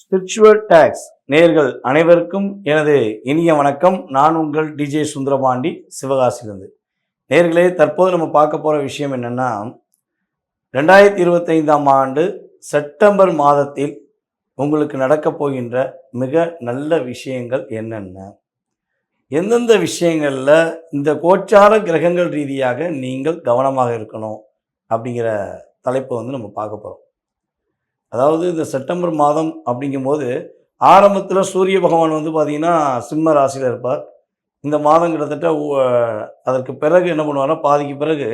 Spiritual tax நேர்கள் அனைவருக்கும் எனது இனிய வணக்கம். நான் உங்கள் டிஜே சுந்தரபாண்டி சிவகாசிலிருந்து நேர்களே தற்போது நம்ம பார்க்க போகிற விஷயம் என்னென்னா ரெண்டாயிரத்தி இருபத்தைந்தாம் ஆண்டு செப்டம்பர் மாதத்தில் உங்களுக்கு நடக்கப் போகின்ற மிக நல்ல விஷயங்கள் என்னென்ன? எந்தெந்த விஷயங்களில் இந்த கோச்சார கிரகங்கள் ரீதியாக நீங்கள் கவனமாக இருக்கணும் அப்படிங்கிற தலைப்பை வந்து நம்ம பார்க்க போகிறோம் அதாவது இந்த செப்டம்பர் மாதம் அப்படிங்கும்போது ஆரம்பத்தில் சூரிய பகவான் வந்து பார்த்திங்கன்னா சிம்ம ராசியில் இருப்பார். இந்த மாதம் கிட்டத்தட்ட அதற்கு பிறகு என்ன பண்ணுவார்னா பாதிக்கு பிறகு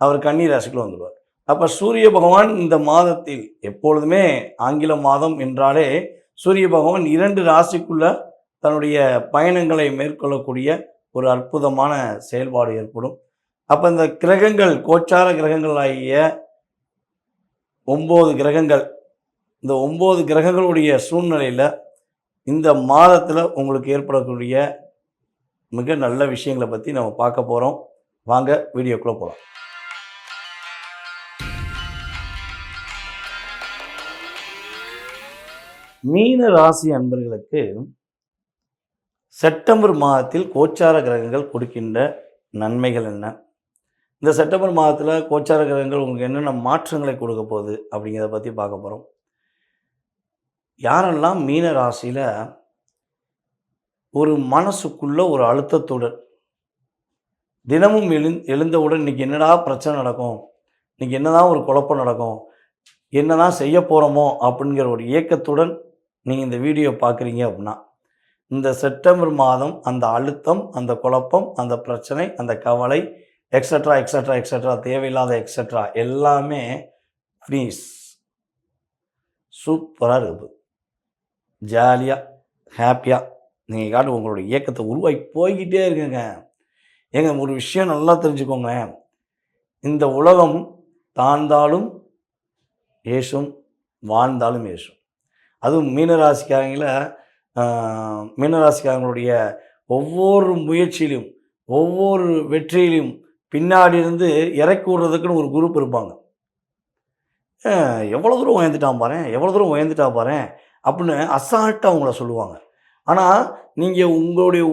அவர் கன்னி ராசிக்குள்ள வந்துடுவார் அப்போ சூரிய பகவான் இந்த மாதத்தில் எப்பொழுதுமே ஆங்கில மாதம் என்றாலே சூரிய பகவான் இரண்டு ராசிக்குள்ள தன்னுடைய பயணங்களை மேற்கொள்ளக்கூடிய ஒரு அற்புதமான செயல்பாடு ஏற்படும். அப்போ இந்த கிரகங்கள் கோச்சார கிரகங்கள் ஆகிய ஒம்பது கிரகங்கள் இந்த ஒம்பது கிரகங்களுடைய சூழ்நிலையில் இந்த மாதத்தில் உங்களுக்கு ஏற்படக்கூடிய மிக நல்ல விஷயங்களை பற்றி நம்ம பார்க்க போகிறோம் வாங்க வீடியோக்குள்ளே போகலாம் மீன ராசி அன்பர்களுக்கு செப்டம்பர் மாதத்தில் கோச்சார கிரகங்கள் கொடுக்கின்ற நன்மைகள் என்ன? இந்த செப்டம்பர் மாதத்தில் கோச்சார கிரகங்கள் உங்களுக்கு என்னென்ன மாற்றங்களை கொடுக்க போகுது அப்படிங்கிறத பற்றி பார்க்க போகிறோம் யாரெல்லாம் மீன ராசியில் ஒரு மனசுக்குள்ள ஒரு அழுத்தத்துடன் தினமும் எழுந் எழுந்தவுடன் இன்றைக்கி என்னடா பிரச்சனை நடக்கும்? இன்னைக்கு என்னதான் ஒரு குழப்பம் நடக்கும்? என்னதான் செய்ய போகிறோமோ அப்படிங்கிற ஒரு இயக்கத்துடன் நீங்கள் இந்த வீடியோ பார்க்குறீங்க அப்படின்னா இந்த செப்டம்பர் மாதம் அந்த அழுத்தம் அந்த குழப்பம் அந்த பிரச்சனை அந்த கவலை எக்ஸட்ரா எக்ஸட்ரா எக்ஸட்ரா தேவையில்லாத எக்ஸட்ரா எல்லாமே ஃப்ரீஸ் சூப்பராக இருக்குது. ஜாலியாக ஹாப்பியாக நீங்கள் காட்டு உங்களோட இயக்கத்தை உருவாக்கி போய்கிட்டே இருக்குங்க. ஏங்க ஒரு விஷயம் நல்லா தெரிஞ்சுக்கோங்க இந்த உலகம் தாழ்ந்தாலும் ஏசும் வாழ்ந்தாலும் ஏசும். அதுவும் மீனராசிக்காரங்கள மீனராசிக்காரங்களுடைய ஒவ்வொரு முயற்சியிலும் ஒவ்வொரு வெற்றியிலும் பின்னாடி இருந்து இறக்கி விடுறதுக்குன்னு ஒரு குரூப் இருப்பாங்க. எவ்வளோ தூரம் உயர்ந்துட்டான் பாரேன் எவ்வளோ தூரம் உயர்ந்துட்டா பாரு அப்படின்னு அசால்ட்டாக அவங்கள சொல்லுவாங்க. ஆனால் நீங்கள் உங்களுடைய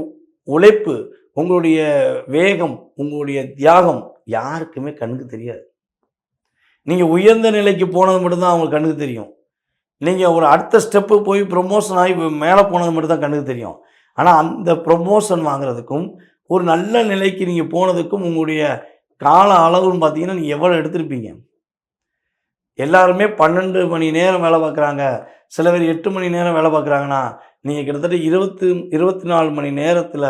உழைப்பு உங்களுடைய வேகம் உங்களுடைய தியாகம் யாருக்குமே கண்ணுக்கு தெரியாது. நீங்கள் உயர்ந்த நிலைக்கு போனது மட்டும்தான் அவங்களுக்கு கண்ணுக்கு தெரியும். நீங்கள் ஒரு அடுத்த ஸ்டெப்பு போய் ப்ரொமோஷன் ஆகி மேலே போனது மட்டும்தான் கண்ணுக்கு தெரியும். ஆனால் அந்த ப்ரொமோஷன் வாங்குறதுக்கும் ஒரு நல்ல நிலைக்கு நீங்கள் போனதுக்கும் உங்களுடைய கால அளவுன்னு பார்த்தீங்கன்னா நீங்கள் எவ்வளோ எடுத்திருப்பீங்க? எல்லாருமே பன்னெண்டு மணி நேரம் வேலை பார்க்குறாங்க. சில பேர் எட்டு மணி நேரம் வேலை பார்க்குறாங்கன்னா நீங்கள் கிட்டத்தட்ட இருபத்து இருபத்தி நாலு மணி நேரத்தில்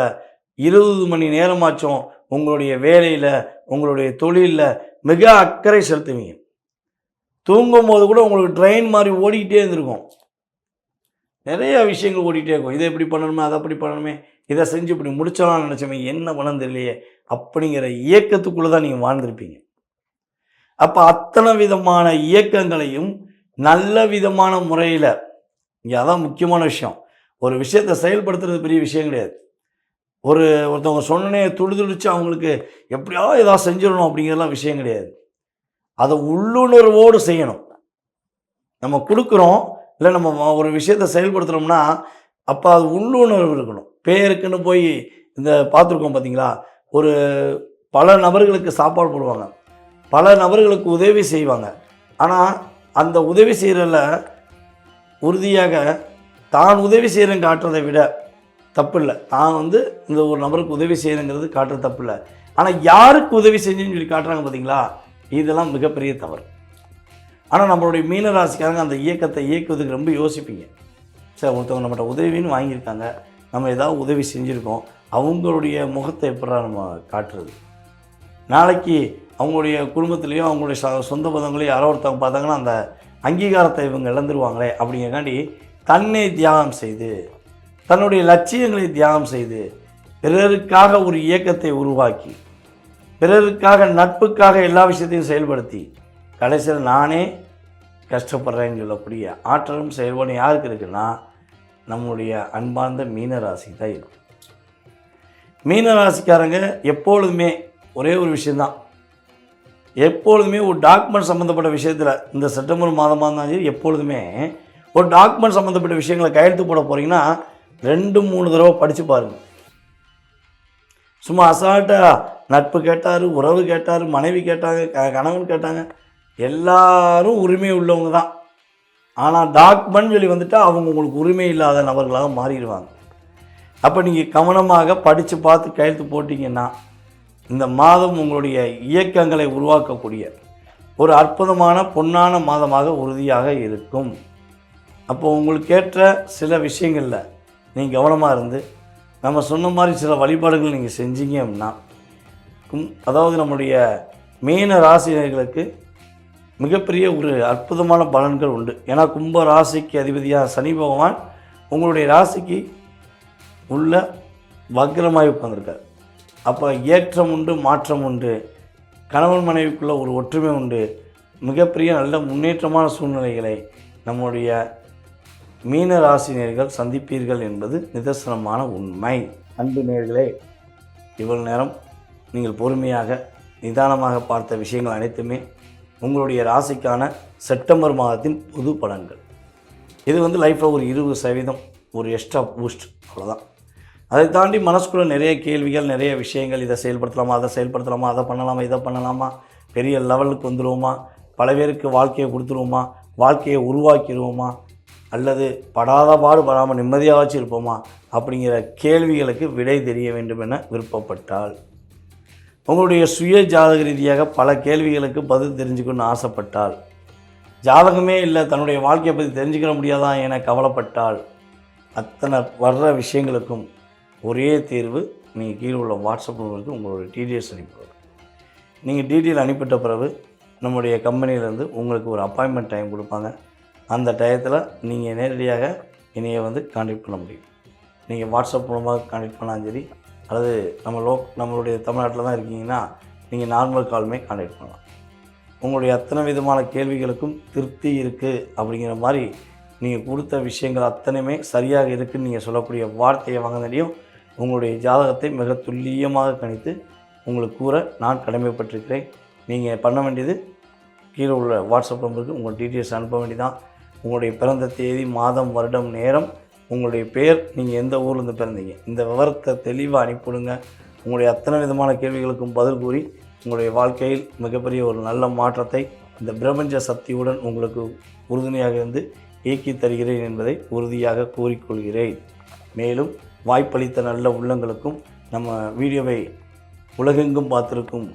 இருபது மணி நேரமாச்சும் உங்களுடைய வேலையில் உங்களுடைய தொழிலில் மிக அக்கறை செலுத்துவீங்க. தூங்கும் போது கூட உங்களுக்கு ட்ரெயின் மாதிரி ஓடிக்கிட்டே இருந்திருக்கும். நிறைய விஷயங்கள் ஓடிக்கிட்டே இருக்கும். இதை எப்படி பண்ணணுமே அதை அப்படி பண்ணணுமே இதை செஞ்சு இப்படி முடிச்சலாம்னு நினச்சோமே என்ன பண்ண தெரியலையே அப்படிங்கிற இயக்கத்துக்குள்ளே தான் நீங்கள் வாழ்ந்திருப்பீங்க. அப்போ அத்தனை விதமான இயக்கங்களையும் நல்ல விதமான முறையில் இங்கே அதான் முக்கியமான விஷயம். ஒரு விஷயத்தை செயல்படுத்துறது பெரிய விஷயம் கிடையாது. ஒரு ஒருத்தவங்க சொன்னனே துடிதுடிச்சு அவங்களுக்கு எப்படியாவது ஏதாவது செஞ்சிடணும் அப்படிங்கிறதெல்லாம் விஷயம் கிடையாது. அதை உள்ளுணர்வோடு செய்யணும். நம்ம கொடுக்குறோம் இல்லை நம்ம ஒரு விஷயத்தை செயல்படுத்துகிறோம்னா அப்போ அது உள்ளுணர்வு இருக்கணும். பேருக்குன்னு போய் இந்த பார்த்துருக்கோம் பார்த்தீங்களா ஒரு பல நபர்களுக்கு சாப்பாடு போடுவாங்க. பல நபர்களுக்கு உதவி செய்வாங்க. ஆனால் அந்த உதவி செய்கிறதில் உறுதியாக தான் உதவி செய்கிறேன் காட்டுறதை விட தப்பு இல்லை தான் வந்து இந்த ஒரு நபருக்கு உதவி செய்யணுங்கிறது காட்டுறது தப்பு இல்லை ஆனால் யாருக்கு உதவி செஞ்சுன்னு சொல்லி காட்டுறாங்க பார்த்தீங்களா இதெல்லாம் மிகப்பெரிய தவறு. ஆனால் நம்மளுடைய மீனராசிக்காரங்க அந்த இயக்கத்தை இயக்குவதுக்கு ரொம்ப யோசிப்பீங்க. சரி ஒருத்தவங்க நம்மகிட்ட உதவின்னு வாங்கியிருக்காங்க. நம்ம ஏதாவது உதவி செஞ்சுருக்கோம். அவங்களுடைய முகத்தை எப்படா நம்ம காட்டுறது? நாளைக்கு அவங்களுடைய குடும்பத்துலேயோ அவங்களுடைய ச சொந்த பந்தங்களையும் யாரோ ஒருத்தவங்க பார்த்தாங்கன்னா அந்த அங்கீகாரத்தை இவங்க இழந்துருவாங்களே அப்படிங்கிறக்காண்டி தன்னை தியாகம் செய்து தன்னுடைய லட்சியங்களை தியாகம் செய்து பிறருக்காக ஒரு இயக்கத்தை உருவாக்கி பிறருக்காக நட்புக்காக எல்லா விஷயத்தையும் செயல்படுத்தி கடைசியில் நானே கஷ்டப்படுறேன்னு சொல்லக்கூடிய ஆற்றலும் செயல்பாடும் யாருக்கு இருக்குன்னா நம்முடைய அன்பார்ந்த மீனராசி தான் இருக்கும். மீனராசிக்காரங்க எப்பொழுதுமே ஒரே ஒரு விஷயந்தான் எப்பொழுதுமே ஒரு டாக்குமெண்ட் சம்மந்தப்பட்ட விஷயத்தில் இந்த செப்டம்பர் மாதமாக இருந்தாலும் சரி எப்பொழுதுமே ஒரு டாக்குமெண்ட் சம்மந்தப்பட்ட விஷயங்களை கையெழுத்து போட போகிறீங்கன்னா ரெண்டு மூணு தடவை படித்து பாருங்கள் சும்மா அசால்ட்டாக நட்பு கேட்டார் உறவு கேட்டார் மனைவி கேட்டாங்க க கணவன் கேட்டாங்க. எல்லாரும் உரிமை உள்ளவங்க தான். ஆனால் டாக்குமெண்ட் சொல்லி வந்துட்டால் அவங்க உங்களுக்கு உரிமை இல்லாத நபர்களாக மாறிடுவாங்க. அப்போ நீங்கள் கவனமாக படித்து பார்த்து கையெழுத்து போட்டிங்கன்னா இந்த மாதம் உங்களுடைய இயக்கங்களை உருவாக்கக்கூடிய ஒரு அற்புதமான பொன்னான மாதமாக உறுதியாக இருக்கும். அப்போ உங்களுக்கு ஏற்ற சில விஷயங்களில் நீங்கள் கவனமாக இருந்து நம்ம சொன்ன மாதிரி சில வழிபாடுகள் நீங்கள் செஞ்சீங்க அப்படின்னா அதாவது நம்முடைய மீன ராசினர்களுக்கு மிகப்பெரிய ஒரு அற்புதமான பலன்கள் உண்டு. ஏன்னா கும்ப ராசிக்கு அதிபதியாக சனி பகவான் உங்களுடைய ராசிக்கு உள்ள வக்ரமாய் உட்காந்துருக்கார் அப்போ ஏற்றம் உண்டு மாற்றம் உண்டு. கணவன் மனைவிக்குள்ளே ஒரு ஒற்றுமை உண்டு. மிகப்பெரிய நல்ல முன்னேற்றமான சூழ்நிலைகளை நம்முடைய மீன ராசினியர்கள் சந்திப்பீர்கள் என்பது நிதர்சனமான உண்மை. அன்பு நேர்களே இவ்வளவு நேரம் நீங்கள் பொறுமையாக நிதானமாக பார்த்த விஷயங்கள் அனைத்துமே உங்களுடைய ராசிக்கான செப்டம்பர் மாதத்தின் பொது பலன்கள். இது வந்து லைஃப்பில் ஒரு இருபது சதவீதம் ஒரு எக்ஸ்ட்ரா பூஸ்ட் அவ்வளோதான் அதை தாண்டி மனசுக்குள்ளே நிறைய கேள்விகள் நிறைய விஷயங்கள் இதை செயல்படுத்தலாமா அதை செயல்படுத்தலாமா அதை பண்ணலாமா இதை பண்ணலாமா பெரிய லெவலுக்கு வந்துடுவோமா பல பேருக்கு வாழ்க்கையை கொடுத்துருவோமா வாழ்க்கையை உருவாக்கிடுவோமா அல்லது படாத பாடு படாமல் நிம்மதியாக இருப்போமா அப்படிங்கிற கேள்விகளுக்கு விடை தெரிய வேண்டும் என விருப்பப்பட்டால். உங்களுடைய சுய ஜாதக ரீதியாக பல கேள்விகளுக்கு பதில் தெரிஞ்சுக்கணும்னு ஆசைப்பட்டால். ஜாதகமே இல்லை தன்னுடைய வாழ்க்கையை பற்றி தெரிஞ்சுக்கிற முடியாதா என கவலைப்பட்டால் அத்தனை வர்ற விஷயங்களுக்கும் ஒரே தீர்வு நீங்கள் கீழே உள்ள வாட்ஸ்அப் நம்பருக்கு உங்களுடைய டீட்டெயில்ஸ் அனுப்பிவிடுங்க. நீங்கள் டீட்டெயில் அனுப்பிட்ட பிறகு நம்முடைய கம்பெனியிலேருந்து உங்களுக்கு ஒரு அப்பாயின்மெண்ட் டைம் கொடுப்பாங்க. அந்த டயத்தில் நீங்கள் நேரடியாக என்னையை வந்து காண்டக்ட் பண்ண முடியும். நீங்கள் வாட்ஸ்அப் மூலமாக காண்டக்ட் பண்ணாலும் சரி அல்லது நம்ம லோ நம்மளுடைய தமிழ்நாட்டில் தான் இருக்கீங்கன்னா நீங்கள் நார்மல் காலுமே காண்டக்ட் பண்ணலாம். உங்களுடைய அத்தனை விதமான கேள்விகளுக்கும் திருப்தி இருக்குது அப்படிங்கிற மாதிரி நீங்கள் கொடுத்த விஷயங்கள் அத்தனையுமே சரியாக இருக்குதுன்னு நீங்கள் சொல்லக்கூடிய வார்த்தையை வாங்கினதையும் உங்களுடைய ஜாதகத்தை மிக துல்லியமாக கணித்து உங்களுக்கு கூற நான் கடமைப்பட்டிருக்கிறேன். நீங்கள் பண்ண வேண்டியது கீழே உள்ள வாட்ஸ்அப் நம்பருக்கு உங்கள் டீட்டெயில்ஸ் அனுப்ப வேண்டியதான் உங்களுடைய பிறந்த தேதி மாதம் வருடம் நேரம் உங்களுடைய பெயர் நீங்கள் எந்த ஊர்லேருந்து பிறந்தீங்க இந்த விவரத்தை தெளிவாக அனுப்பிவிடுங்க. உங்களுடைய அத்தனை விதமான கேள்விகளுக்கும் பதில் கூறி உங்களுடைய வாழ்க்கையில் மிகப்பெரிய ஒரு நல்ல மாற்றத்தை இந்த பிரபஞ்ச சக்தியுடன் உங்களுக்கு உறுதுணையாக இருந்து இயக்கி தருகிறேன் என்பதை உறுதியாக கூறிக்கொள்கிறேன். மேலும் வாய்ப்பளித்த நல்ல உள்ளங்களுக்கும் நம்ம வீடியோவை உலகெங்கும் பார்த்திருக்கும்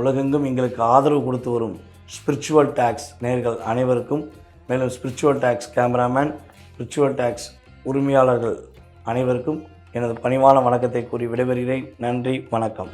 உலகெங்கும் எங்களுக்கு ஆதரவு கொடுத்து வரும் ஸ்பிரிச்சுவல் டேக்ஸ் நேர்கள் அனைவருக்கும் மேலும் spiritual takes cameraman spiritual takes உரிமையாளர்கள் அனைவருக்கும் எனது பணிவான வணக்கத்தை கூறி விடைபெறுகிறேன். நன்றி வணக்கம்.